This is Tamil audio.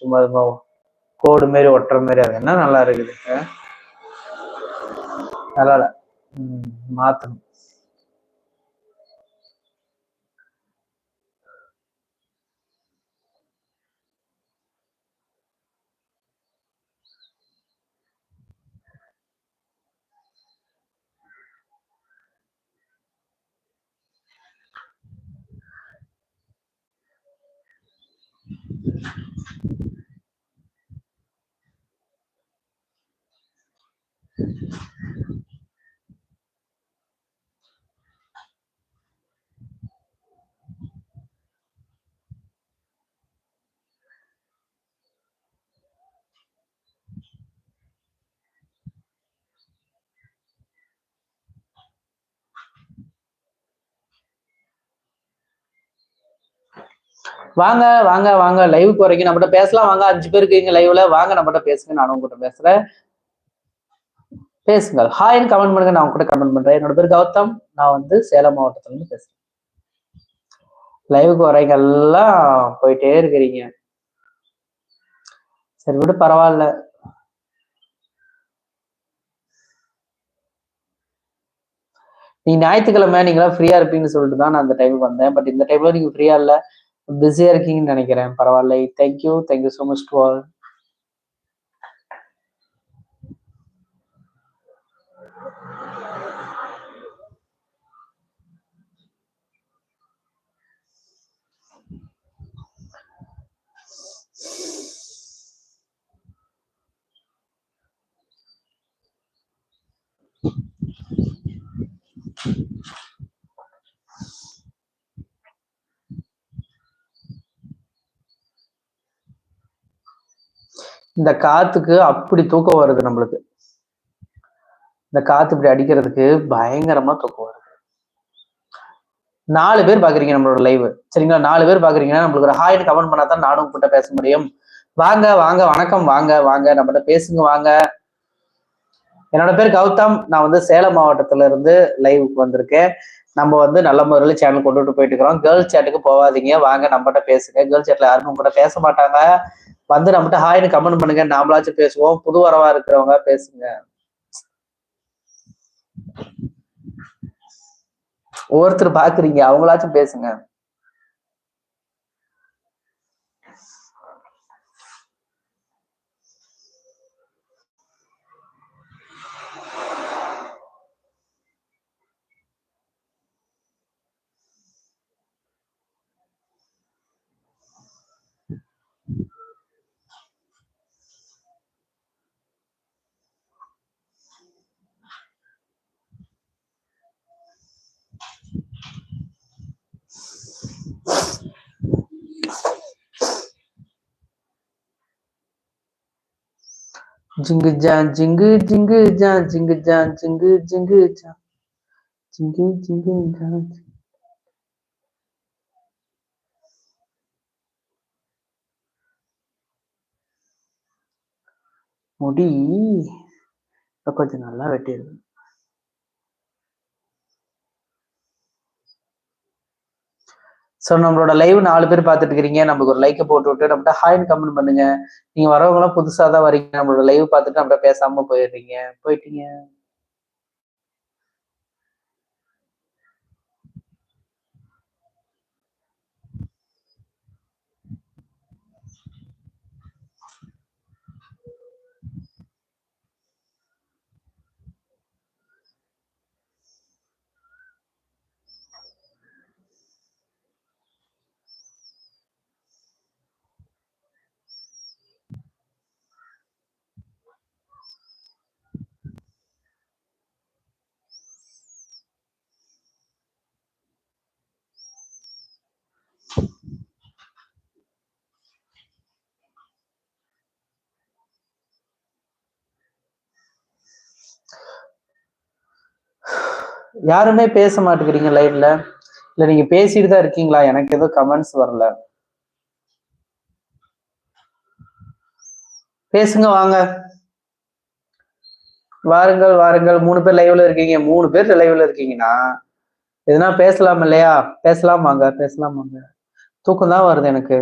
சும்மா சும்மா கோடு மாரி ஒட்டுற மாரி. அது என்ன நல்லா இருக்குது? நல்லா நல்லா மாற்றணும் Thank மாத்தணும். வாங்க வாங்க வாங்க. லைவுக்கு வரைக்கும் நம்மகிட்ட பேசலாம். வாங்க அஞ்சு பேர் இருக்கீங்க லைவ்ல வாங்க நம்மகிட்ட பேசுங்க. நான் உங்ககிட்ட பேசுறேன். பேசுங்க ஹாய்னு கமெண்ட் பண்ணுங்க. நான் உங்ககிட்ட கமெண்ட் பண்றேன். என்னோட பேர் கௌதம். நான் வந்து சேலம் மாவட்டத்துல இருந்து பேசுறேன். லைவுக்கு வரீங்க எல்லாம் போயிட்டே இருக்கிறீங்க. சரி விட பரவாயில்ல. நீ ஞாயிற்றுக்கிழமை நீங்களா ஃப்ரீயா இருப்பீங்கன்னு சொல்லிட்டு தான் நான் அந்த டைமுக்கு வந்தேன். பட் இந்த டைம்ல நீங்க ஃப்ரீயா இல்லை. பிஸியா இருக்கீங்கன்னு நினைக்கிறேன். பரவாயில்ல. Thank you thank you so much to all இந்த காத்துக்கு அப்படி தூக்கம் வருது நம்மளுக்கு. இந்த காத்து இப்படி அடிக்கிறதுக்கு பயங்கரமா தூக்கம் வருது. நாலு பேர் பாக்குறீங்க நம்மளோட லைவ் சரிங்களா? நாலு பேர் பாக்குறீங்கன்னா நம்மளுக்கு ஒரு ஹாய்னு கமெண்ட் பண்ணா தான் நானும் உங்ககிட்ட பேச முடியும். வாங்க வாங்க வணக்கம் வாங்க வாங்க. நம்மகிட்ட பேசுங்க வாங்க. என்னோட பேர் கௌதம். நான் வந்து சேலம் மாவட்டத்துல இருந்து லைவுக்கு வந்திருக்கேன். நம்ம வந்து நல்ல முறையில் சேனல் கொண்டுட்டு போயிட்டு இருக்கிறோம். கேர்ள்ஸ் சேட்டுக்கு போகாதீங்க. வாங்க நம்மகிட்ட பேசுங்க. கேர்ள்ஸ் சேட்ல யாரும் கூட பேச மாட்டாங்க. வந்து நம்மகிட்ட ஹாய்னு கமெண்ட் பண்ணுங்க. நாமளாச்சும் பேசுவோம். புது வரவா இருக்கிறவங்க பேசுங்க. ஒவ்வொருத்தர் பாக்குறீங்க. அவங்களாச்சும் பேசுங்க. ஜிங்கு ஜான் ஜிங்கு ஜிங்கு ஜான் ஜிங்கு ஜான் ஜிங்கு ஜிங்கு ஜான் ஜிங்கு ஜிங்கு ஜான் முடி கொஞ்சம் நல்லா வெட்டிடுது ஸோ நம்மளோட லைவ் நாலு பேர் பார்த்துட்டு இருக்கிறீங்க நமக்கு ஒரு லைக்கை போட்டு விட்டு நம்மகிட்ட ஹாய்னு கமெண்ட் பண்ணுங்க. நீங்க வரவங்களாம் புதுசாக தான் வரீங்க. நம்மளோட லைவ் பார்த்துட்டு நம்மகிட்ட பேசாம போயிடுறீங்க. போயிட்டீங்க. யாருமே பேச மாட்டேங்கிறீங்க லைவ்ல இல்ல நீங்க பேசிட்டு தான் இருக்கீங்களா? எனக்கு எதுவும் கமெண்ட்ஸ் வரல. பேசுங்க வாங்க. வாருங்கள் வாருங்கள். மூணு பேர் லைவ்ல இருக்கீங்க. மூணு பேர் லைவ்ல இருக்கீங்கன்னா எதுனா பேசலாம் இல்லையா பேசலாம் வாங்க. பேசலாம் வாங்க. தூக்கம் தான் வருது எனக்கு.